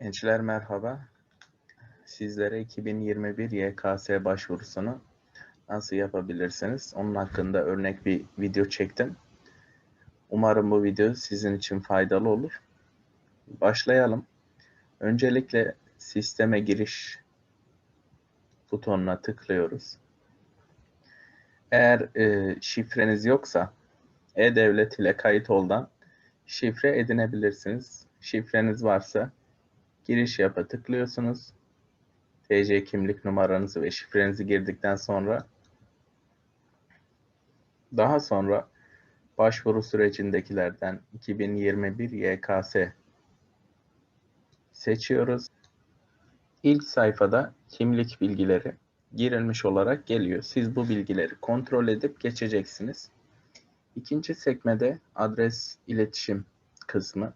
Gençler merhaba. Sizlere 2021 YKS başvurusunu nasıl yapabilirsiniz? Onun hakkında örnek bir video çektim. Umarım bu video sizin için faydalı olur. Başlayalım. Öncelikle sisteme giriş butonuna tıklıyoruz. Eğer e, şifreniz yoksa e-devlet ile kayıt oldan şifre edinebilirsiniz. Şifreniz varsa giriş yapa tıklıyorsunuz. TC kimlik numaranızı ve şifrenizi girdikten sonra daha sonra başvuru sürecindekilerden 2021 YKS seçiyoruz. İlk sayfada kimlik bilgileri girilmiş olarak geliyor. Siz bu bilgileri kontrol edip geçeceksiniz. İkinci sekmede adres iletişim kısmı.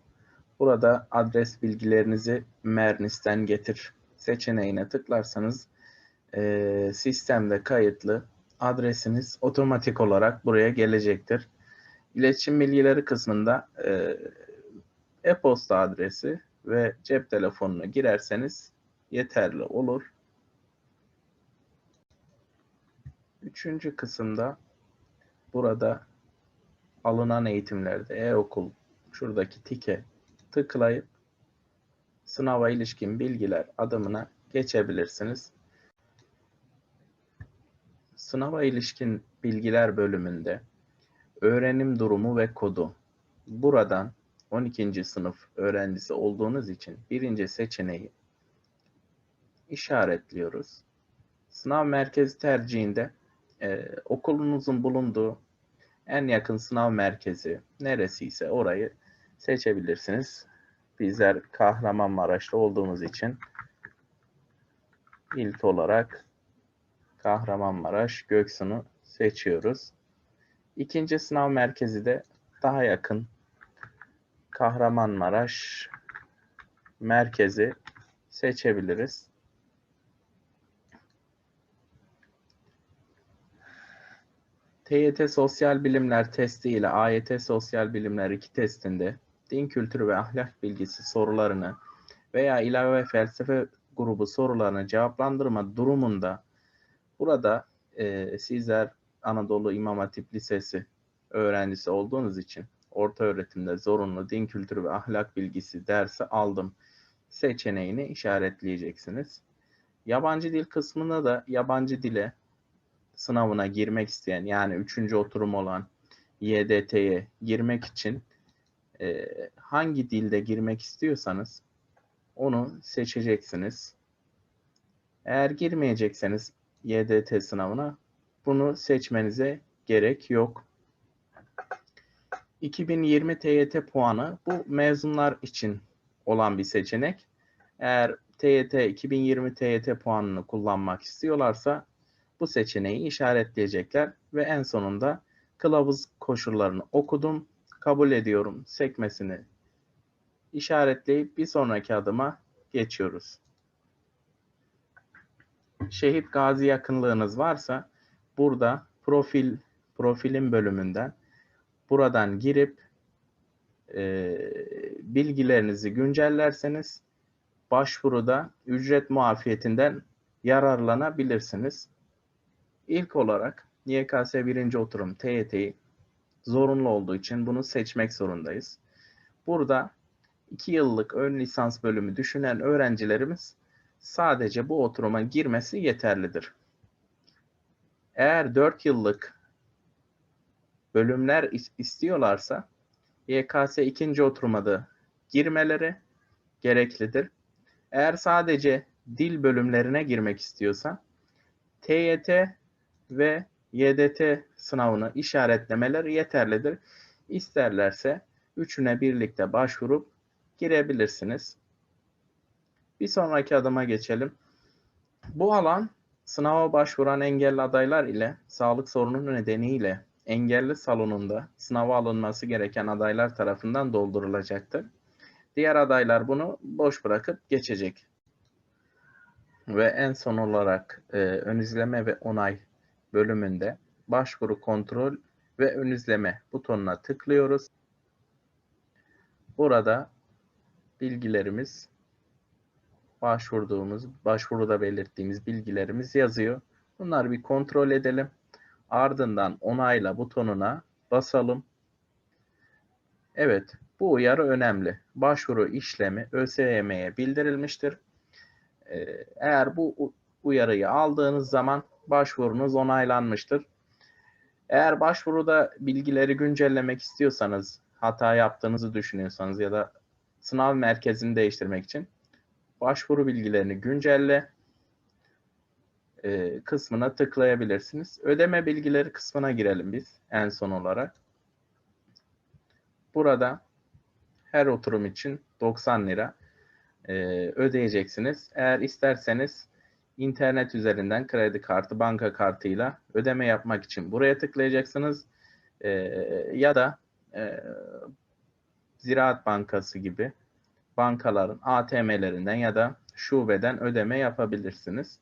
Burada adres bilgilerinizi Mernis'ten getir seçeneğine tıklarsanız e, sistemde kayıtlı adresiniz otomatik olarak buraya gelecektir. İletişim bilgileri kısmında e, e-posta adresi ve cep telefonunu girerseniz yeterli olur. Üçüncü kısımda burada alınan eğitimlerde e-okul şuradaki tike tıklayıp sınava ilişkin bilgiler adımına geçebilirsiniz. Sınava ilişkin bilgiler bölümünde öğrenim durumu ve kodu. Buradan 12. sınıf öğrencisi olduğunuz için birinci seçeneği işaretliyoruz. Sınav merkezi tercihinde e, okulunuzun bulunduğu en yakın sınav merkezi neresi ise orayı seçebilirsiniz. Bizler Kahramanmaraş'ta olduğumuz için ilk olarak Kahramanmaraş Göksu'nu seçiyoruz. İkinci sınav merkezi de daha yakın Kahramanmaraş merkezi seçebiliriz. TYT Sosyal Bilimler testi ile AYT Sosyal Bilimler 2 testinde din kültürü ve ahlak bilgisi sorularını veya ilave felsefe grubu sorularını cevaplandırma durumunda burada e, sizler Anadolu İmam Hatip Lisesi öğrencisi olduğunuz için orta öğretimde zorunlu din kültürü ve ahlak bilgisi dersi aldım seçeneğini işaretleyeceksiniz. Yabancı dil kısmında da yabancı dile sınavına girmek isteyen yani üçüncü oturum olan YDT'ye girmek için e, hangi dilde girmek istiyorsanız onu seçeceksiniz. Eğer girmeyecekseniz YDT sınavına bunu seçmenize gerek yok. 2020 TYT puanı bu mezunlar için olan bir seçenek. Eğer TYT 2020 TYT puanını kullanmak istiyorlarsa bu seçeneği işaretleyecekler ve en sonunda kılavuz koşullarını okudum, kabul ediyorum sekmesini işaretleyip bir sonraki adıma geçiyoruz. Şehit gazi yakınlığınız varsa burada profil profilin bölümünden buradan girip e, bilgilerinizi güncellerseniz başvuruda ücret muafiyetinden yararlanabilirsiniz. İlk olarak YKS 1. oturum TYT'yi zorunlu olduğu için bunu seçmek zorundayız. Burada 2 yıllık ön lisans bölümü düşünen öğrencilerimiz sadece bu oturuma girmesi yeterlidir. Eğer 4 yıllık bölümler istiyorlarsa YKS 2. oturuma da girmeleri gereklidir. Eğer sadece dil bölümlerine girmek istiyorsa TYT ve YDT sınavını işaretlemeler yeterlidir. İsterlerse üçüne birlikte başvurup girebilirsiniz. Bir sonraki adıma geçelim. Bu alan sınava başvuran engelli adaylar ile sağlık sorunu nedeniyle engelli salonunda sınava alınması gereken adaylar tarafından doldurulacaktır. Diğer adaylar bunu boş bırakıp geçecek. Ve en son olarak e, ön izleme ve onay bölümünde başvuru kontrol ve ön izleme butonuna tıklıyoruz. Burada bilgilerimiz başvurduğumuz, başvuruda belirttiğimiz bilgilerimiz yazıyor. Bunları bir kontrol edelim. Ardından onayla butonuna basalım. Evet, bu uyarı önemli. Başvuru işlemi ÖSYM'ye bildirilmiştir. Ee, Eğer bu uyarıyı aldığınız zaman başvurunuz onaylanmıştır. Eğer başvuruda bilgileri güncellemek istiyorsanız, hata yaptığınızı düşünüyorsanız ya da sınav merkezini değiştirmek için başvuru bilgilerini güncelle e, kısmına tıklayabilirsiniz. Ödeme bilgileri kısmına girelim biz en son olarak. Burada her oturum için 90 lira e, ödeyeceksiniz. Eğer isterseniz internet üzerinden kredi kartı, banka kartıyla ödeme yapmak için buraya tıklayacaksınız. E, ya da e, Ziraat Bankası gibi bankaların ATM'lerinden ya da şubeden ödeme yapabilirsiniz.